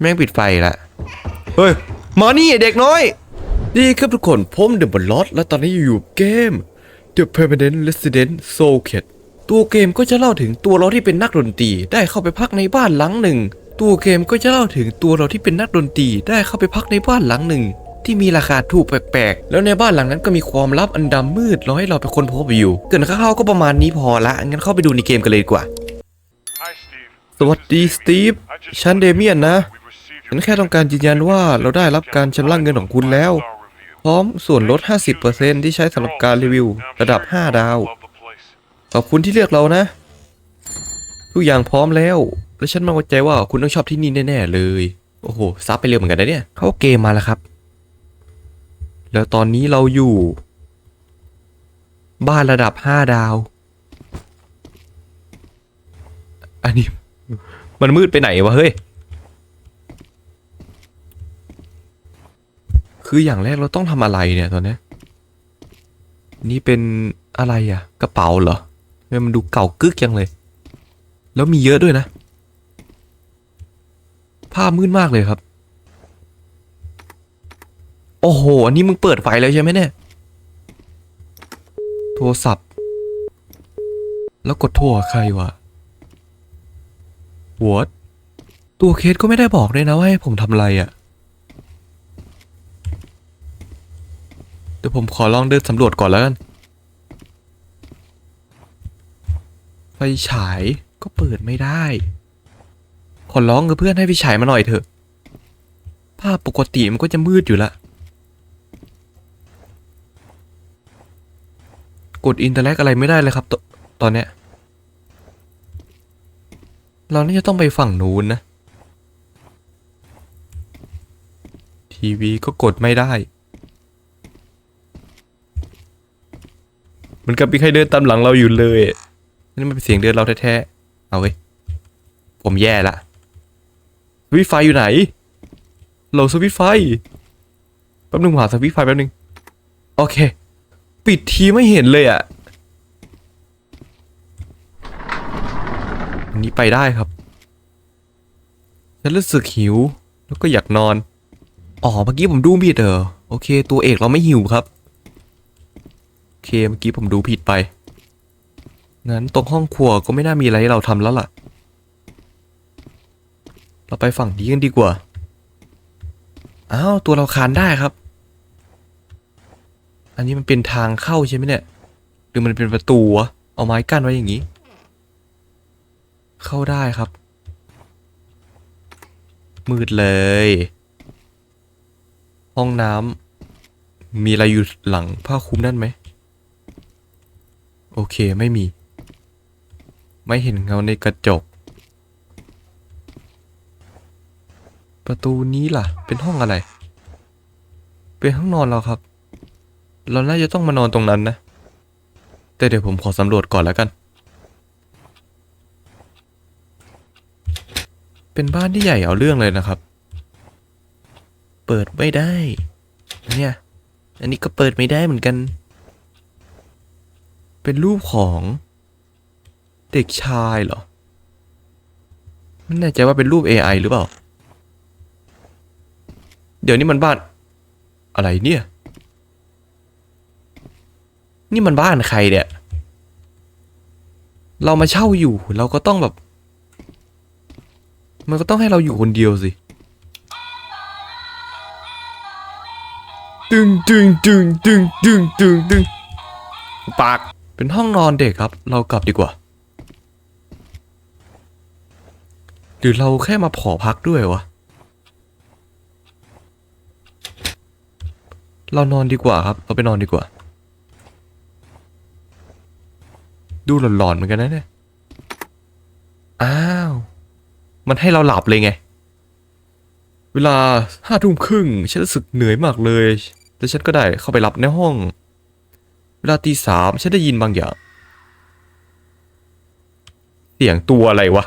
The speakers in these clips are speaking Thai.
แม่งปิดไฟละเฮ้ยมานี่ไอ้เด็กน้อย ดีครับทุกคนผมเดอะบอลลอตและตอนนี้อยู่เกม The Permanent Resident Soul Cat ตัวเกมก็จะเล่าถึงตัวเราที่เป็นนักดนตรีได้เข้าไปพักในบ้านหลังหนึ่ง ตัวเกมก็จะเล่าถึงตัวเราที่เป็นนักดนตรีได้เข้าไปพักในบ้านหลังหนึ่ง ที่มีราคาถูกแปลกๆ แล้วในบ้านหลังนั้นก็มีความลับอันดำมืดรอให้เราไปค้นพบอยู่ เกินคร่าวๆก็ประมาณนี้พอละงั้นเข้าไปดูในเกมกันเลยดีกว่า Hi, Steve. สวัสดีสตีฟ I just ฉันเดเมียนนะ we received ฉันแค่ต้องการยืนยันว่าเราได้รับการชำระเงินของคุณแล้ว พร้อมส่วนลด 50%ที่ใช้สำหรับการรีวิว ระดับ 5 ดาว ขอบคุณที่เลือกเรานะ ทุกอย่างพร้อมแล้ว และฉันมั่นใจว่าคุณต้องชอบที่นี่แน่ ๆ เลย โอ้โหซับไปเร็วเหมือนกันนะเนี่ย เข้าเกมมาแล้วครับ แล้วตอนนี้เราอยู่ บ้านระดับ 5 ดาว อันนี้ มันมืดไปไหนวะเฮ้ย คืออย่างแรกเราต้องทำอะไรเนี่ยตอนนี้นี่เป็นอะไรอะกระเป๋าเหรอทำไมมันดูเก่ากึกจังเลย แล้วมีเยอะด้วยนะ ภาพมืดมากเลยครับ โอ้โห อันนี้มึงเปิดไฟแล้วใช่ไหมเนี่ย โทรศัพท์ แล้วกดโทรใครวะ What ตัวเคสก็ไม่ได้บอกเลยนะว่าให้ผมทำอะไรอะ่ะ ดี๋ยวผมขอลองเดินสำรวจก่อนแล้วกันไฟฉายก็เปิดไม่ได้ ขอร้องกับเพื่อนให้ไฟฉายมาหน่อยเถอะ ภาพปกติมันก็จะมืดอยู่ละ กดอินเตอร์แลกอะไรไม่ได้เลยครับตตอนเนี้ย เราน่าจะต้องไปฝั่งนู้นนะ ทีวีก็กดไม่ได้ เหมันกับมีใครเดินตามหลังเราอยู่เลยนี่มันเป็นเสียงเดินเราแท้ๆ เอาเว้ย ผมแย่ละสวิตไฟอยู่ไหนโหลสวิตไฟ แป๊บนึงหาสวิตไฟแป๊บนึง โอเค ปิดทีไม่เห็นเลยอะ่ะอันนี้ไปได้ครับ ฉันรู้สึกหิว แล้วก็อยากนอน อ๋อ เมื่อกี้ผมดูผิดเออโอเค ตัวเอกเราไม่หิวครับ เคเมื่อกี้ผมดูผิดไป งั้นตรงห้องครัวก็ไม่น่ามีอะไรให้เราทำแล้วล่ะ เราไปฝั่งนี้กันดีกว่า อ้าว ตัวเราคานได้ครับ อันนี้มันเป็นทางเข้าใช่ไหมเนี่ย หรือมันเป็นประตูวะ เอาไม้กั้นไว้อย่างนี้ เข้าได้ครับ มืดเลย ห้องน้ำมีอะไรอยู่หลังผ้าคลุมนั่นไหม โอเคไม่มี ไม่เห็นเงาในกระจก ประตูนี้ล่ะ เป็นห้องอะไร เป็นห้องนอนเราครับ เราน่าจะต้องมานอนตรงนั้นนะ แต่เดี๋ยวผมขอสำรวจก่อนแล้วกัน เป็นบ้านที่ใหญ่เอาเรื่องเลยนะครับ เปิดไม่ได้ เนี่ย อันนี้ก็เปิดไม่ได้เหมือนกัน เป็นรูปของเด็กชายเหรอ ไม่แน่ใจว่าเป็นรูป AI หรือเปล่า เดี๋ยวนี้มันบ้าน อะไรเนี่ย นี่มันบ้านใครเนี่ย เรามาเช่าอยู่เราก็ต้องแบบ มันก็ต้องให้เราอยู่คนเดียวสิ ตึงตึงตึงตึงตึงตึงตึงปาก เป็นห้องนอนเด็กครับ เรากลับดีกว่า หรือเราแค่มาผอพักด้วยวะ เรานอนดีกว่าครับ เราไปนอนดีกว่า ดูหลอนๆเหมือนกันนะเนี่ย อ้าว มันให้เราหลับเลยไง เวลาห้าทุ่มครึ่งฉันรู้สึกเหนื่อยมากเลย แต่ฉันก็ได้เข้าไปหลับในห้อง เวลาตีสามฉันได้ยินบางอย่าง เสียงตัวอะไรวะ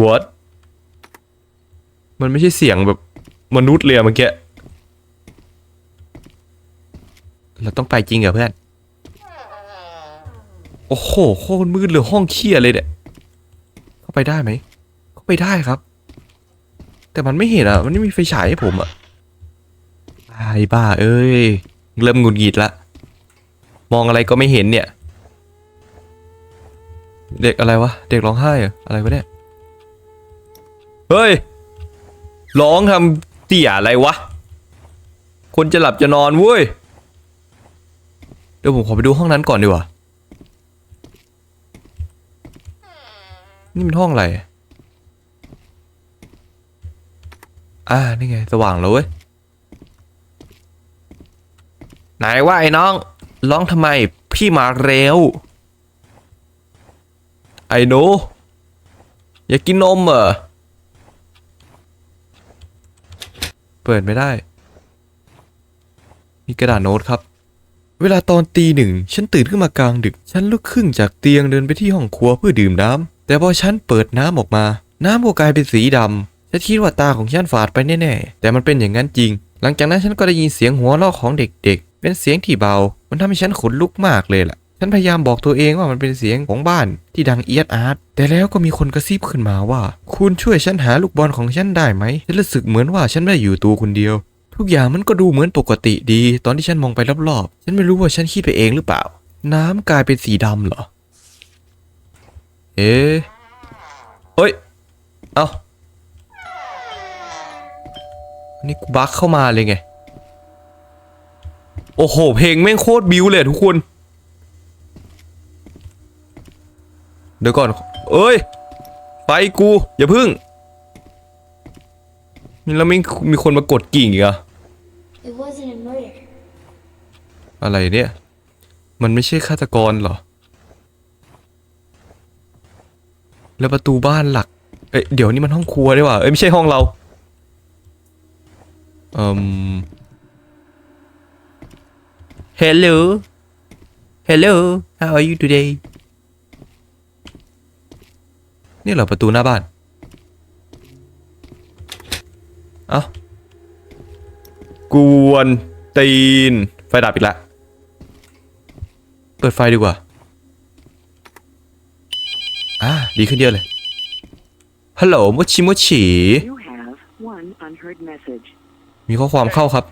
What มันไม่ใช่เสียงแบบมนุษย์เลยเมื่อกี้ เราต้องไปจริงเหรอเพื่อน โอ้โหโคตรมืดเลยห้องเคียเลยเนี่ย เข้าไปได้ไหม เข้าไปได้ครับ แต่มันไม่เห็นอะ มันไม่มีไฟฉายให้ผมอะไอ้บ้าเอ้ย เริ่มงุดหงิดละ มองอะไรก็ไม่เห็นเนี่ย เด็กอะไรวะ เด็กร้องไห้เหรออะไรวะเนี่ย เฮ้ย ร้องทำเตี่ยอะไรวะ คนจะหลับจะนอนเว้ย เดี๋ยวผมขอไปดูห้องนั้นก่อนดีกว่า นี่มันห้องอะไร อ่า นี่ไง สว่างแล้วเว้ย ไหนว่าไอ้น้อง ร้องทำไมพี่มาเร็ว ไอ้หนูอยากกินนมเหรอ เปิดไม่ได้ มีกระดาษโน้ตครับ เวลาตอนตีหนึ่ง ฉันตื่นขึ้นมากลางดึก ฉันลุกขึ้นจากเตียงเดินไปที่ห้องครัวเพื่อดื่มน้ำ แต่พอฉันเปิดน้ำออกมา น้ำก็กลายเป็นสีดำ ฉันคิดว่าตาของฉันฝาดไปแน่ๆ แต่มันเป็นอย่างนั้นจริง หลังจากนั้นฉันก็ได้ยินเสียงหัวเราะของเด็กๆ เป็นเสียงที่เบา มันทำให้ฉันขนลุกมากเลยล่ะ ฉันพยายามบอกตัวเองว่ามันเป็นเสียงของบ้านที่ดังเอียดอาร์ตแต่แล้วก็มีคนกระซิบขึ้นมาว่า คุณช่วยฉันหาลูกบอลของฉันได้ไหมฉันรู้สึกเหมือนว่าฉันไม่ได้อยู่ตัวคนเดียว ทุกอย่างมันก็ดูเหมือนปกติดี ตอนที่ฉันมองไปรอบๆ ฉันไม่รู้ว่าฉันคิดไปเองหรือเปล่า น้ำกลายเป็นสีดำเหรอ เอ๊ะเฮ้ย เอ้านี่กูบักเข้ามาเลยไง อ้โห เพลงแม่งโคตรบิวเลยอะทุกคน เดี๋ยวก่อน เอ้ย ไปกู อย่าพึ่งนี่แล้วไม่มีคนมากดกิ่งอีกเหรอะ It wasn't a murder. อะไรเนี่ย มันไม่ใช่ฆาตกรเหรอ แล้วประตูบ้านหลัก เอ้ยเดี๋ยวนี้มันห้องครัวดีกว่า เอ้ยไม่ใช่ห้องเราเอ่ม Hello Hello How are you today นี่เหรอประตูหน้าบ้าน เอ้ากวนตีน ไฟดับอีกแล้วเปิดไฟดีกว่า อ่า ดีขึ้นเยอะเลย ฮัลโหลโมชิโมชิ You have one unheard message. มีข้อความเข้าครับ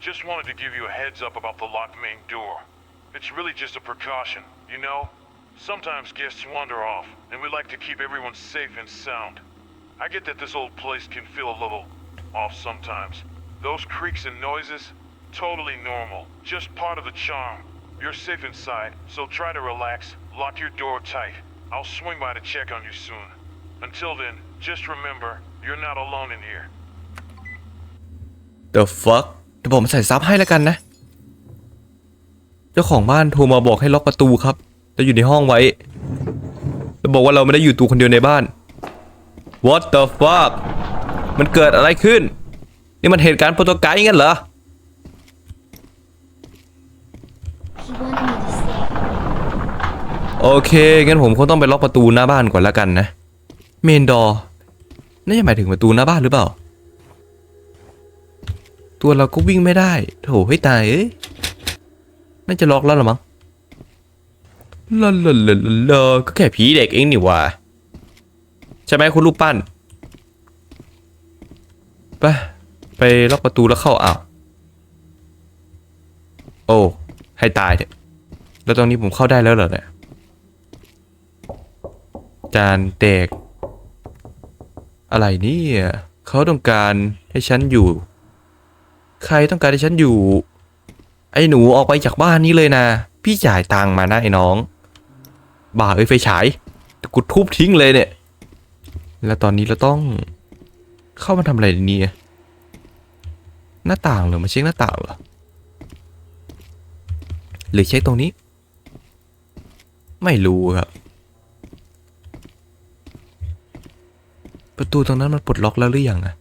Just wanted to give you a heads up about the locked main door. It's really just a precaution, you know? Sometimes guests wander off, and we like to keep everyone safe and sound. I get that this old place can feel a little off sometimes. Those creaks and noises, totally normal. Just part of the charm. You're safe inside, so try to relax, lock your door tight. I'll swing by to check on you soon. Until then, just remember, you're not alone in here. The fuck เดี๋ยวผมใส่ซับให้แล้วกันนะ เจ้าของบ้านโทรมาบอกให้ล็อกประตูครับจะอยู่ในห้องไว้แล้วบอกว่าเราไม่ได้อยู่ตัวคนเดียวในบ้าน What the fuck มันเกิดอะไรขึ้น นี่มันเหตุการณ์โปรโตไกด์งั้นเหรอ โอเค งั้นผมคงต้องไปล็อกประตูหน้าบ้านก่อนแล้วกันนะ เมนดอร์น่าจะหมายถึงประตูหน้าบ้านหรือเปล่า ตัวเราก็วิ่งไม่ได้โถให้ตายเอ้ยน่าจะล็อกแล้วหรอมั้งลาลาลาลาลก็แค่ผีเด็กเองนี่ว่า ใช่ไหมคุณลูกปั้นไปไปล็อกประตูแล้วเข้าอ้าวโอ้ ให้ตายเถอะแล้วตรงนี้ผมเข้าได้แล้วเหรอเนี่ยจานแตกอะไรนี่เขาต้องการให้ฉันอยู่ ใครต้องการให้ฉันอยู่ ไอ้หนูออกไปจากบ้านนี้เลยนะ พี่จ่ายตังค์มานะไอ้น้องบ้าเอ้ยไฟฉายกูทุบทิ้งเลยเนี่ย แล้วตอนนี้เราต้องเข้ามาทำอะไรนนี่หน้าต่างเหรอมาเช็คหน้าต่างเหรอหรือเช็คตรงนี้ ไม่รู้ครับ ประตูตรงนั้นมันปลดล็อกแล้วหรือยังอะ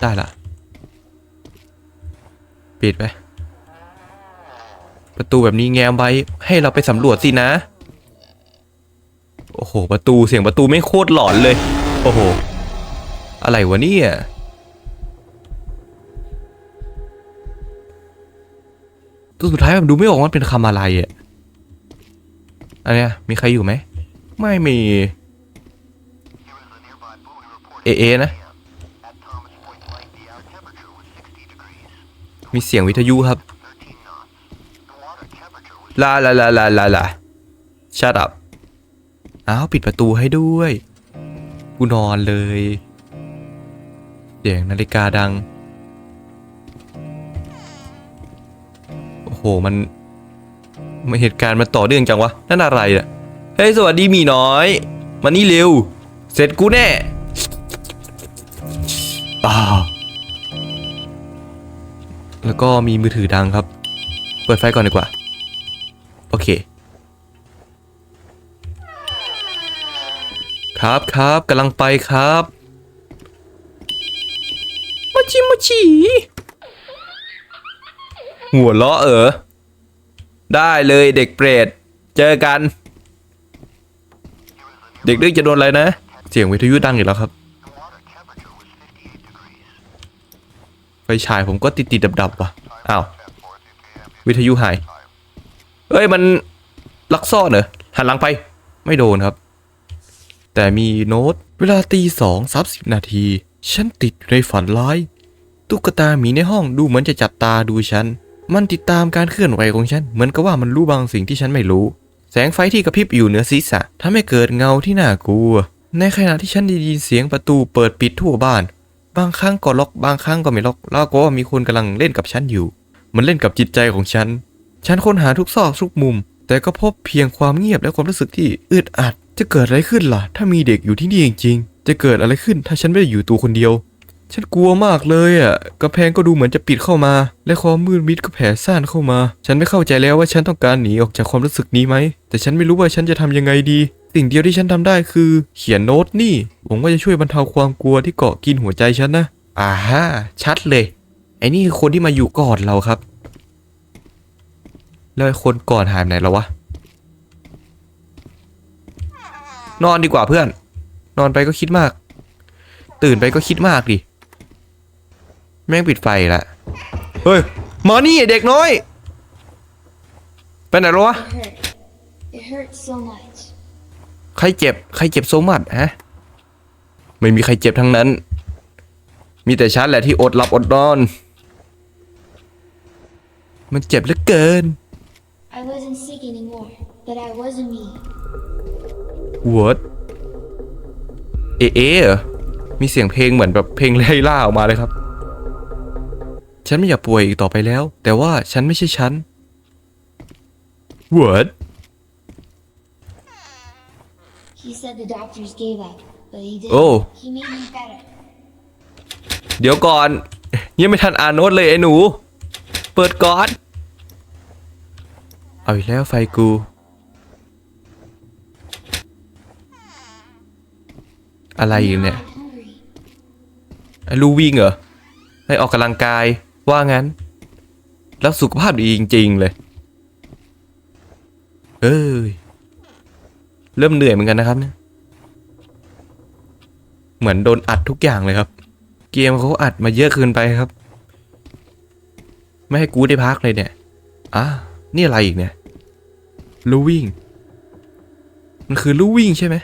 ได้ละ ปิดไป ประตูแบบนี้แง้มไว้ ให้เราไปสำรวจสินะ โอ้โห ประตูเสียงประตูไม่โคตรหลอนเลย โอ้โห อะไรวะเนี่ยตัวสุดท้ายแบบดูไม่ออกว่าเป็นคำอะไรอะ อันเนี้ยมีใครอยู่ไหม ไม่มี เอเอนะ มีเสียงวิทยุครับลาลาลาลาลาลา shut up อ้าวปิดประตูให้ด้วย กูนอนเลยเสียงนาฬิกาดัง โอ้โห มันมันเหตุการณ์มันต่อเนื่องจังวะ นั่นอะไรอะ เฮ้ย สวัสดีมีน้อย มานี่เร็ว เสร็จกูแน่อ้าว แล้วก็มีมือถือดังครับ เปิดไฟก่อนดีกว่า โอเค ครับครับกำลังไปครับมาชิมาชีหัวเราะเออ ได้เลยเด็กเปรต เจอกัน เด็กดื้อจะโดนอะไรนะ เสียงวิทยุดังอีกแล้วครับ ไฟ ฉายผมก็ติดติดดับดับๆว่ะอ้าววิทยุหายเอ้ยมันลักซ่อนเหรอหันหลังไปไม่โดนครับ แต่มีโน้ตเวลาตีสองสามสิบนาที ฉันติดในฝันร้ายตุ๊กตาหมีในห้องดูเหมือนจะจับตาดูฉัน มันติดตามการเคลื่อนไหวของฉัน เหมือนกับว่ามันรู้บางสิ่งที่ฉันไม่รู้ แสงไฟที่กระพริบอยู่เหนือศีรษะทำให้เกิดเงาที่น่ากลัว ในขณะที่ฉันได้ยินเสียงประตูเปิดปิดทั่วบ้าน บางครั้งก็ล็อกบางครั้งก็ไม่ล็อก แล้วก็มีคนกำลังเล่นกับฉันอยู่ มันเล่นกับจิตใจของฉัน ฉันค้นหาทุกซอกทุกมุม แต่ก็พบเพียงความเงียบและความรู้สึกที่อึดอัด จะเกิดอะไรขึ้นล่ะ ถ้ามีเด็กอยู่ที่นี่จริงๆ จะเกิดอะไรขึ้นถ้าฉันไม่ได้อยู่ตัวคนเดียว ฉันกลัวมากเลยอะกระแพงก็ดูเหมือนจะปิดเข้ามา และความมืดมิดก็แผ่ซ่านเข้ามา ฉันไม่เข้าใจแล้วว่าฉันต้องการหนีออกจากความรู้สึกนี้ไหม แต่ฉันไม่รู้ว่าฉันจะทำยังไงดี สิ่งเดียวที่ฉันทำได้คือ เขียนโน้ตนี่หวังว่าจะช่วยบรรเทาความกลัวที่เกาะกินหัวใจฉันนะอ่าฮะชัดเลยไอ้นี่คือคนที่มาอยู่ก่อนเราครับ แล้วไอ้คนก่อนหายไปไหนแล้ววะนอนดีกว่าเพื่อน นอนไปก็คิดมาก ตื่นไปก็คิดมากดิแม่งปิดไฟละเฮ้ยมานี่เด็กน้อยไปไหนแล้ววะ It hurt. It hurt so much. ใครเจ็บ ใครเจ็บโซมัดฮะ ไม่มีใครเจ็บทั้งนั้น มีแต่ฉันแหละที่อดหลับอดนอน มันเจ็บเหลือเกิน I wasn't sick anymore, but I wasn't me. What เอะเอะเหรอมีเสียงเพลงเหมือนแบบเพลงไล่ล่าออกมาเลยครับ ฉันไม่อยากป่วยอีกต่อไปแล้ว แต่ว่าฉันไม่ใช่ฉัน What He said the doctors gave up, but he didn't. Oh. He made me better. เดี๋ยวก่อน ยังไม่ทันอ่านโน้ตเลยไอ้หนู เปิดก่อน เอาอีกแล้วไฟกู อะไรอีกเนี่ย I'm hungry. ไอ้ลูวิ่งเหรอให้ออกกำลังกายว่างั้น แล้วสุขภาพดีจริง ๆ เลย เอ้ย เริ่มเหนื่อยเหมือนกันนะครับเนี่ยเหมือนโดนอัดทุกอย่างเลยครับ เกมเขาอัดมาเยอะเกินไปครับ ไม่ให้กูได้พักเลยเนี่ยอะนี่อะไรอีกเนี่ยลูวิ่ง มันคือลูวิ่งใช่ไหม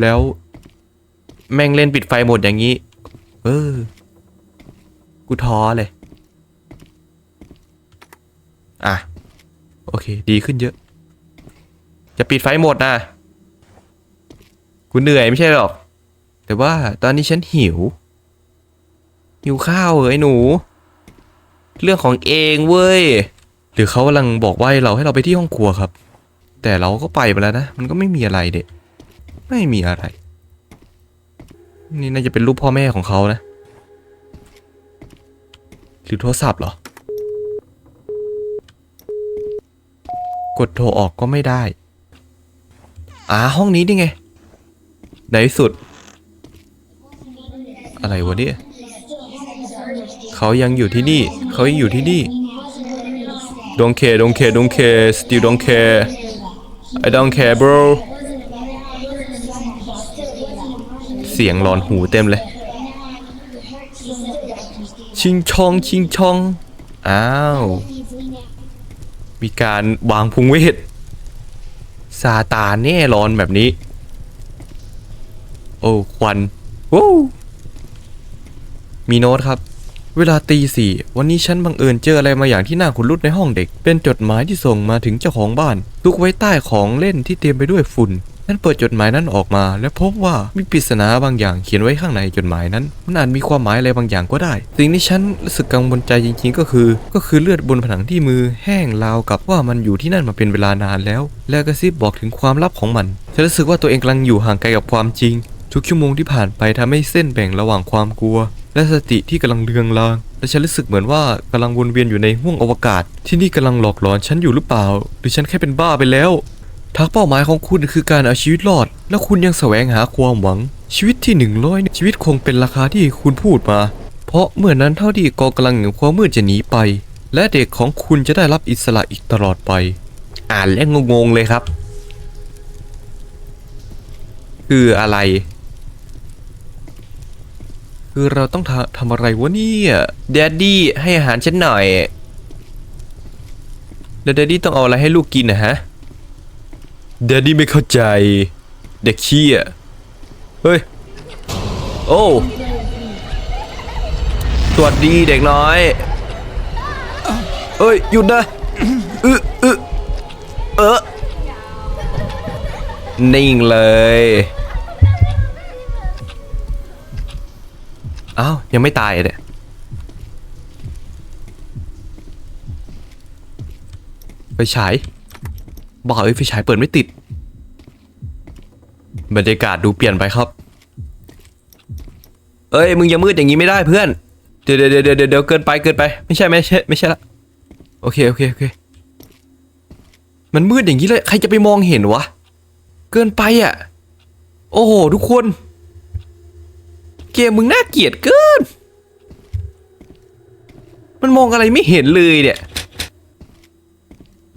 แล้วแม่งเล่นปิดไฟหมดอย่างนี้ เออ กูท้อเลย อะ โอเค ดีขึ้นเยอะ จะปิดไฟหมดนะกูเหนื่อยไม่ใช่หรอก แต่ว่าตอนนี้ฉันหิว หิวข้าวเหรอไอ้หนู เรื่องของเองเว้ย หรือเขากำลังบอกว่าให้เราให้เราไปที่ห้องครัวครับ แต่เราก็ไปมาแล้วนะ มันก็ไม่มีอะไรเด็ไม่มีอะไร นี่น่าจะเป็นรูปพ่อแม่ของเขานะ หรือโทรศัพท์เหรอ กดโทรออกก็ไม่ได้ อ่าห้องนี้นี่ไงในสุด อะไรวะเนี่ยเขายังอยู่ที่นี่ เขายังอยู่ที่นี่ don't care don't care don't care still don't care I don't care bro เสียงหลอนหูเต็มเลย ชิงชองชิงชอง อ้าว มีการวางพุงเวทซาตานแน่ร้อนแบบนี้ โอ้ควันวู้มีโน้ตครับ เวลาตีสี่วันนี้ฉันบังเอิญเจออะไรมาอย่างที่น่าขนลุกในห้องเด็ก เป็นจดหมายที่ส่งมาถึงเจ้าของบ้านลุกไว้ใต้ของเล่นที่เต็มไปด้วยฝุ่น ฉันเปิดจดหมายนั้นออกมา และพบว่ามีปริศนาบางอย่างเขียนไว้ข้างในจดหมายนั้น มันอาจมีความหมายอะไรบางอย่างก็ได้ สิ่งที่ฉันรู้สึกกังวลใจจริง ๆ ก็คือ ก็คือเลือดบนผนังที่มือแห้งราวกับว่ามันอยู่ที่นั่นมาเป็นเวลานานแล้ว และกระซิบบอกถึงความลับของมันฉันรู้สึกว่าตัวเองกำลังอยู่ห่างไกลกับความจริง ทุกชั่วโมงที่ผ่านไปทำให้เส้นแบ่งระหว่างความกลัว และสติที่กำลังเลืองลางและฉันรู้สึกเหมือนว่ากำลังวนเวียนอยู่ในห้วงอวกาศ ที่นี่กำลังหลอกหลอนฉันอยู่หรือเปล่า หรือฉันแค่เป็นบ้าไปแล้ว ทักเป้าหมายของคุณคือการเอาชีวิตรอด และคุณยังแสวงหาความหวัง ชีวิตที่หนึ่งร้อยชีวิตคงเป็นราคาที่คุณพูดมา เพราะเมื่อนั้นเท่าที่กองกำลังแห่งความมืดจะหนีไป และเด็กของคุณจะได้รับอิสระอีกตลอดไป อ่านแล้วงงๆเลยครับ คืออะไร คือเราต้องทำทำอะไรวะเนี่ยแดดดี้ให้อาหารฉันหน่อยแล้วแดดดี้ต้องเอาอะไรให้ลูกกินนะฮะ แดดดี้ไม่เข้าใจ เด็กขี้อะเฮ้ย โอ้สวัสดีเด็กน้อยเอ้ย หยุดนะอึอึเออนิ่งเลยอ้าวยังไม่ตายเลยไฟฉาย บ้าเอ้ยไฟฉายเปิดไม่ติด บรรยากาศดูเปลี่ยนไปครับ เอ้ยมึงอย่ามืดอย่างนี้ไม่ได้เพื่อนเดี๋ยวเดี๋ยวเดี๋ยวเดี๋ยวเดี๋ยวเกินไปเกินไป ไม่ใช่ไม่ใช่ไม่ใช่ละโอเคโอเคโอเค มันมืดอย่างนี้เลยใครจะไปมองเห็นวะ เกินไปอะ โอ้โหทุกคน เกมมึงน่าเกลียดเกิน มันมองอะไรไม่เห็นเลยเนี่ย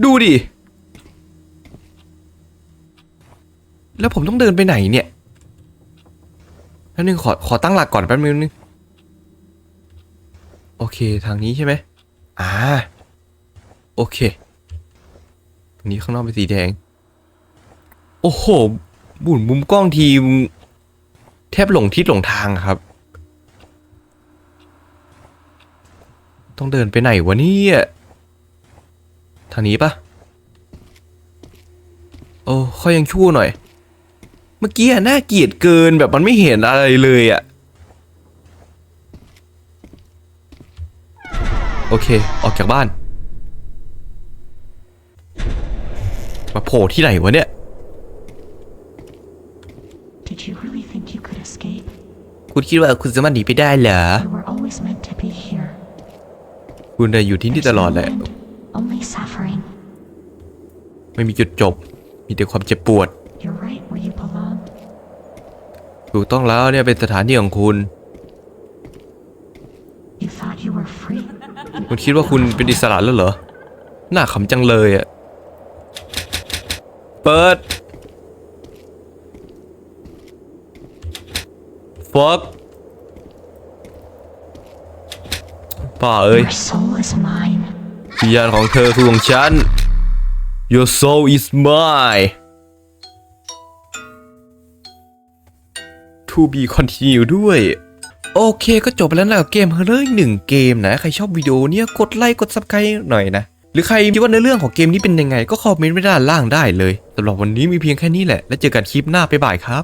ดูดิ แล้วผมต้องเดินไปไหนเนี่ยแป๊บนึงขอขอตั้งหลักก่อนแป๊บนึงโอเคทางนี้ใช่ไหมอ่าโอเค ตรงนี้ข้างนอกเป็นสีแดง โอ้โห บุ่นมุมกล้องทีม แทบหลงทิศหลงทางครับ ต้องเดินไปไหนวะเนี่ย ทางนี้ปะโอ้ค่อยยังชั่วหน่อย มื่อกี้อะน่าเกลียดเกินแบบมันไม่เห็นอะไรเลยอะโอเค ออกจากบ้าน มาโผล่ที่ไหนวะเนี่ย Did you really think you could escape? คุณคิดว่าคุณสามารถหนีไปได้เหรอ You were always meant to be here. คุณน่ะอยู่ที่นี่ There's ตลอด no แหละ end, only suffering. ไม่มีจุดจบ มีแต่ความเจ็บปวด ถูกต้องแล้วเนี่ยเป็นสถานที่ของคุณ You thought you were free. คุณคิดว่าคุณเป็นอิสระแล้วเหรอน่าขำจังเลยอะเปิดฟักป้าเอ้ย Your soul is mine. วิญญาณของเธอคือของฉัน Your soul is mine To be continue ด้วยโอเคก็จบไปแล้วนะกับเกมเฮอร์เรอร์หนึ่งเกมนะ ใครชอบวิดีโอเนี้ยกดไลค์กดซับสไครต์หน่อยนะ หรือใครคิดว่าในเรื่องของเกมนี้เป็นยังไง ก็คอมเมนต์ไว้ด้านล่างได้เลยสำหรับวันนี้มีเพียงแค่นี้แหละ แล้วเจอกันคลิปหน้าไปบ่ายครับ